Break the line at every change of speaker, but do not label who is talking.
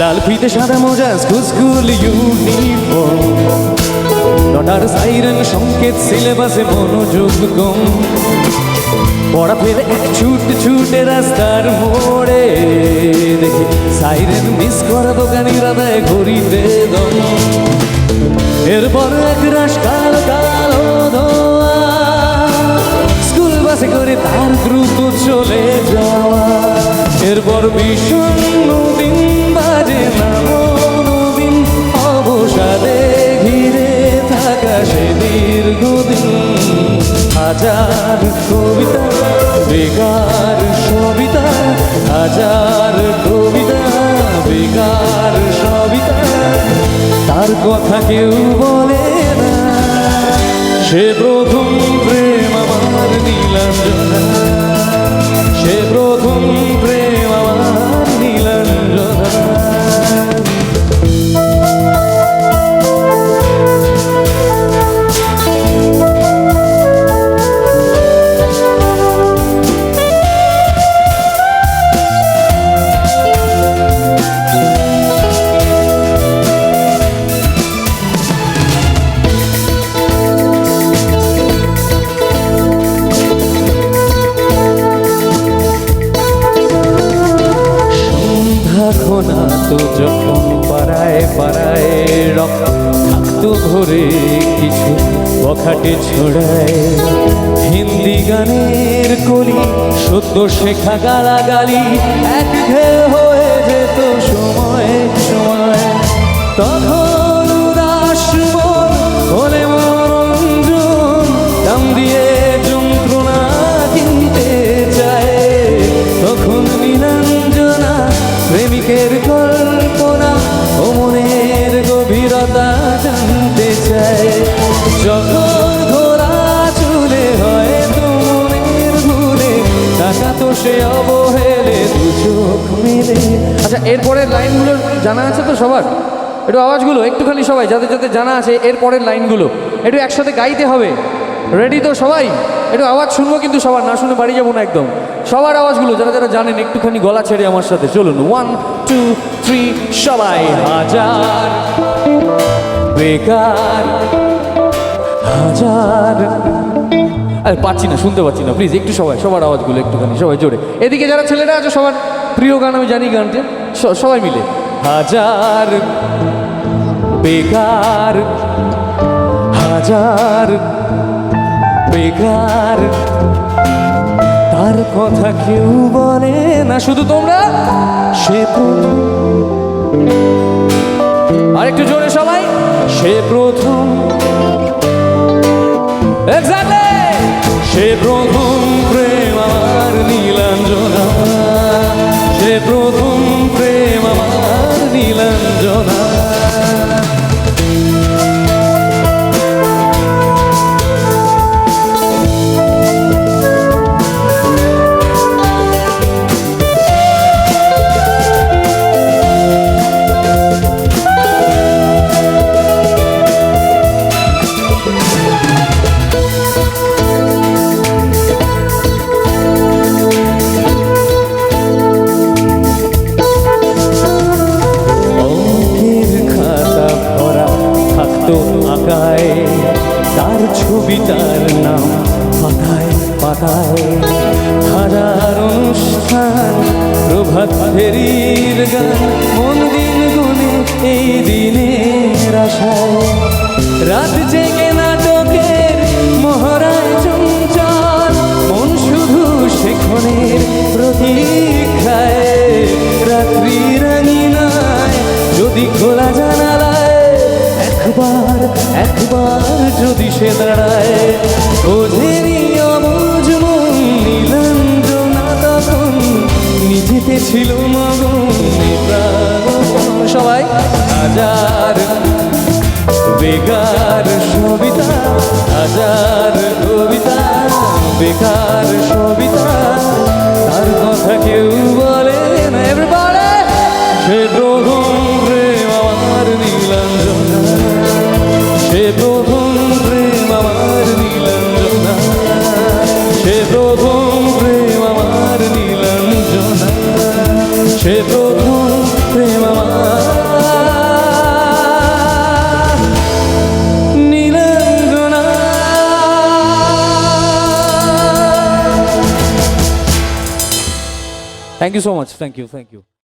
লাল ফিতে সাদা মোজা স্কুল ইউনিফর্ম নটার সাইরেন সংকেত সিলেবাসে মনোযোগ কম। পড়া ফেলে এক ছুট ছুটে রাস্তার মোড়ে দেখি সাইরেন মিস করা দোকানিরা দেয় ঘড়িতে দম। এরপর এক রাস কালো কালো হাজার কবিতা, বেকার সবিতা, হাজার কবিতা, বেকার সবিতা। তার কথা কেউ বলে না। সে প্রথম প্রেম আমার নীলাঞ্জনা। সন্ধ্যা তো যখন পাড়ায় পাড়ায় রক্ত থাকতো ঘরে কিছু বখাটে ছড়ায়। হিন্দি গানের কলি সত্য শেখা গালাগালি এক হয়ে যেত সময় সময়। তখন টাকা তো সে অবহেলে চোখ
আচ্ছা এরপরের লাইনগুলো জানা আছে তো সবার? একটু আওয়াজগুলো, একটুখানি সবাই, যাদের যাদের জানা আছে, এরপরের লাইনগুলো। একটু একসাথে গাইতে হবে। রেডি তো সবাই? একটু আওয়াজ শুনব কিন্তু সবার, না শুনে বাড়ি যাব না একদম। সবার আওয়াজগুলো, যারা যারা জানেন, একটুখানি গলা ছেড়ে আমার সাথে চলুন। ওয়ান টু থ্রি সবাই
হাজার। বেকার, হাজার।
আরে পাচ্ছি না, শুনতে পাচ্ছি না প্লিজ একটু সবাই, সবার আওয়াজগুলো একটুখানি, সবাই জোরে। এদিকে যারা ছেলেরা আছে, সবার প্রিয় গান, আমি জানি গানটি সবাই মিলে।
হাজার বেকার হাজার বেকার, তার কথা কেউ বলে না, শুধু তোমরা, সে প্রথম।
আর একটু জোরে সবাই,
সে প্রথম। হাজার অনুষ্ঠান, প্রভাত ফেরির গান, মন দিন গুনে এই দিনের আশায়। রাত জেগে নাটকের মহড়ায় চঞ্চল, মন শুধু সেখনের প্রতীক্ষায়। রাত্রি রাঙিনায় যদি খোলা জানালায়, একবার একবার যদি সে দাঁড়ায় ওঝেরই ছিল সবাই? হাজার বেকার সবিতা হাজার কবিতা বেকার সবিতা। সে প্রথম প্রেম
thank you so much thank you thank you